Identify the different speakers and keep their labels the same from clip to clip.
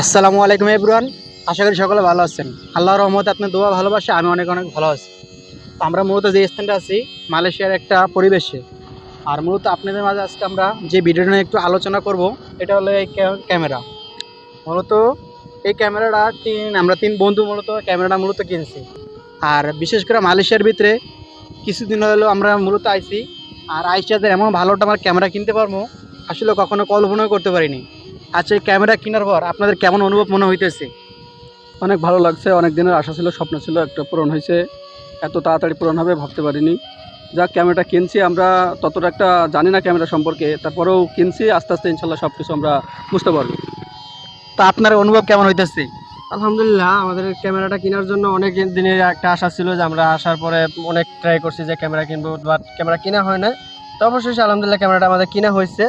Speaker 1: আসসালামু আলাইকুম এভরিওয়ান, আশা করি সকলে ভালো আছেন। আল্লাহর রহমতে আপনার দোয়া ভালোবাসে, আমি অনেক অনেক ভালো আছি। তো আমরা মূলত যে স্থানটা আছি, মালয়েশিয়ার একটা পরিবেশে। আর মূলত আপনাদের মাঝে আজকে আমরা যে ভিডিওটা নিয়ে একটু আলোচনা করব, এটা হলো এই ক্যামেরা। মূলত এই ক্যামেরাটা তিন আমরা তিন বন্ধু মূলত ক্যামেরাটা মূলত কিনছি। আর বিশেষ করে মালয়েশিয়ার ভিতরে কিছুদিন হলো আমরা মূলত আইছি। আর আইসিয়াদের এমন ভালোটা আমার ক্যামেরা কিনতে পারব, আসলে কখনো কল্পনাও করতে পারিনি। আচ্ছা এই ক্যামেরা কেনার পর আপনাদের কেমন অনুভব মনে হইতেছে?
Speaker 2: অনেক ভালো লাগছে অনেক দিনের আশা ছিল স্বপ্ন ছিল একটা পূরণ হয়েছে। এত তাড়াতাড়ি পূরণ হবে ভাবতে পারিনি। যা ক্যামেরাটা কিনছি আমরা ততটা একটা জানি না ক্যামেরা সম্পর্কে। তারপরেও কিনছি আস্তে আস্তে ইনশাল্লাহ সব কিছু আমরা বুঝতে পারব।
Speaker 1: তা আপনার অনুভব কেমন হইতেছে?
Speaker 3: আলহামদুলিল্লাহ আমাদের ক্যামেরাটা কেনার জন্য অনেক দিনের একটা আশা ছিল যে আমরা আসার পরে অনেক ট্রাই করছি যে ক্যামেরা কিনবো বাট ক্যামেরা কেনা হয় না তো অবশ্যই আলহামদুলিল্লাহ ক্যামেরাটা আমাদের কিনা হয়েছে।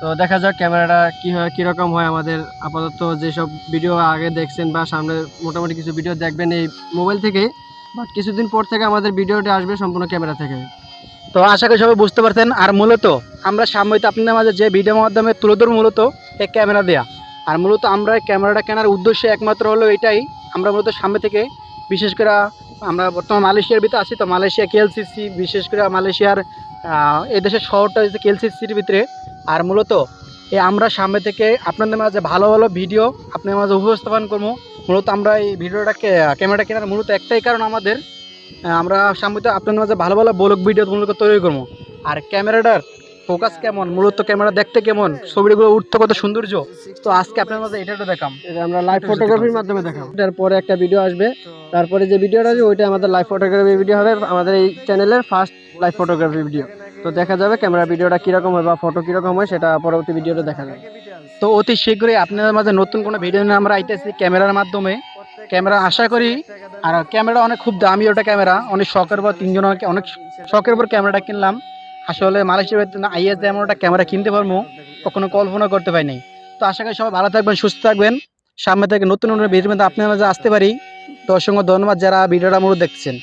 Speaker 3: তো দেখা যাক ক্যামেরাটা কী হয় কীরকম হয় আমাদের আপাতত যেসব ভিডিও আগে দেখছেন বা সামনে মোটামুটি কিছু ভিডিও দেখবেন এই মোবাইল থেকেই। বাট কিছুদিন পর থেকে আমাদের ভিডিওটা আসবে সম্পূর্ণ ক্যামেরা থেকে।
Speaker 1: তো আশা করি সবাই বুঝতে পারছেন। আর মূলত আমরা সাময়িক আপনাদের মাঝে যে ভিডিওর মাধ্যমে তুলে ধরবো মূলত এই ক্যামেরা দেয়া। আর মূলত আমরা ক্যামেরাটা কেনার উদ্দেশ্য একমাত্র হলো এটাই। আমরা মূলত সামনে থেকে বিশেষ করে আমরা বর্তমান মালয়েশিয়ার ভিতরে আছি তো মালয়েশিয়া কেএলসিসি বিশেষ করে মালয়েশিয়ার আহ, এই দেশের শহরটা হচ্ছে কেএলসিসির ভিতরে। আর মূলত এই আমরা সামনে থেকে আপনাদের মাঝে ভালো ভালো ভিডিও আপনাদের মাঝে উপস্থাপন করব। মূলত আমরা এই ভিডিওটাকে ক্যামেরাটা কেনার মূলত একটাই কারণ আমাদের। আমরা সামনে তো আপনাদের মাঝে ভালো ভালো ব্লগ ভিডিও মূলত তৈরি করব। আর ক্যামেরাটার ফোকাস কেমন? মূলত ক্যামেরা দেখতে কেমন? ছবিগুলো উঠতে কত সৌন্দর্য? তো আজকে আপনার মাঝে এটা একটু দেখাম।
Speaker 3: এটা আমরা লাইভ ফটোগ্রাফির মাধ্যমে দেখাম এটার পরে একটা ভিডিও আসবে। তারপরে যে ভিডিওটা আসবে ওইটা আমাদের লাইভ ফটোগ্রাফি ভিডিও হবে। আমাদের এই চ্যানেলের ফার্স্ট লাইভ ফটোগ্রাফি ভিডিও তো দেখা যাবে ক্যামেরা ভিডিওটা কীরকম হয় বা ফটো কীরকম হয়, সেটা পরবর্তী ভিডিওতে দেখা যাবে।
Speaker 1: তো অতি শীঘ্রই আপনাদের মাঝে নতুন কোনো ভিডিও নিয়ে আমরা আইতেছি ক্যামেরার মাধ্যমে। ক্যামেরা আশা করি, আর ক্যামেরা অনেক খুব দামি ওটা ক্যামেরা অনেক শখের পর তিনজন অনেক শখের পর ক্যামেরাটা কিনলাম। আসলে মালয়েশিয়ার আইএস এমন একটা ক্যামেরা কিনতে পারব, কখনো কল্পনা করতে পারিনি। তো আশা করি সবাই ভালো থাকবেন, সুস্থ থাকবেন। সামনে থেকে নতুন নতুন ভিডিও আপনার মাঝে আসতে পারি। তো অসংখ্য ধন্যবাদ যারা ভিডিওটা মূলত দেখছেন।